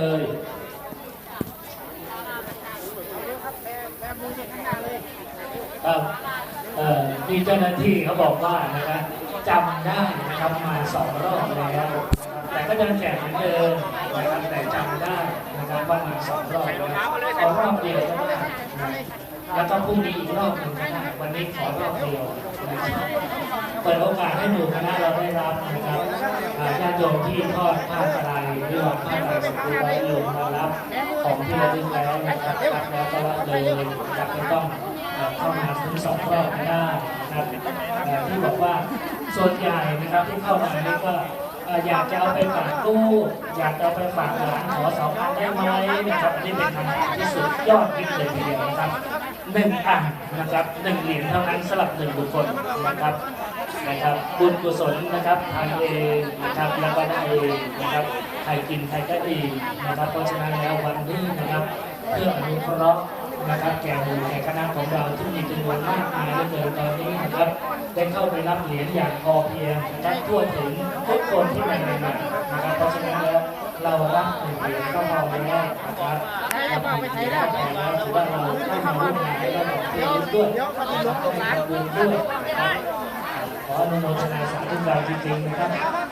เลยเอ่อเอ่อมีเจ้าหน้าที่เขาบอกว่านะครับจำได้นะครับมาสองรอบแล้วนะครับแต่ก็ยังแจกเหมือนเดิมนะครับแต่จำได้นะครับว่ามาสองรอบแล้วขอรอบเดียวก็ได้ แล้วก็พรุ่งนี้อีกรอบหนึ่งก็ได้วันนี้ขอรอบเดียวนะครับเปิดโอกาสให้หมู่คณะเราได้รับนะครับญาติโยมที่ทอดผ้าตะไลหรือว่าผ้าตะไลสกุลไว้ลงมารับของที่ระลึกแล้วนะครับรับแล้วก็รับเลยนะครับไม่ต้องเข้ามาถึงสองรอบไม่ได้นะครับที่บอกว่าส่วนใหญ่นะครับที่เข้ามานี่ก็อยากจะเอาไปฝากตู้อยากจะเอาไปฝากหลานขอสองอันได้ไหมนะครับนนี้เป็นคำถามที่สุดยอดฮิตเลยทีเดียวนะครับ หนึ่งอันนะครับหนึ่งเหรียญเท่านั้นสำหรับหนึ่งบุคคลนะครับนะครับบุญกุศลนะครับทานเองนะครับแล้วก็ได้เองนะครับใครกินใครก็ดีนะครับ เพราะฉะนั้นแล้ววันนี้นะครับ เพื่ออนุเคราะห์นะครับแก่หมู่แก่คณะของเราที่มีจำนวนมากมายเหลือเกินตอนนี้นะครับได้เข้าไปรับเหรียญอย่างพอเพียงนะทั่วถึงทุกคนที่มาในงานนะครับเพราะฉะนั้นแล้วเรารับเหรียญก็พอแล้วนะครับ รับหนึ่งเหรียญก็พอแล้วถือว่าเราได้มาร่วมงานได้รับเงินด้วยนะครับได้ทำบุญด้วยนะครับขออนุโมทนาสาธุการจริงๆนะครับ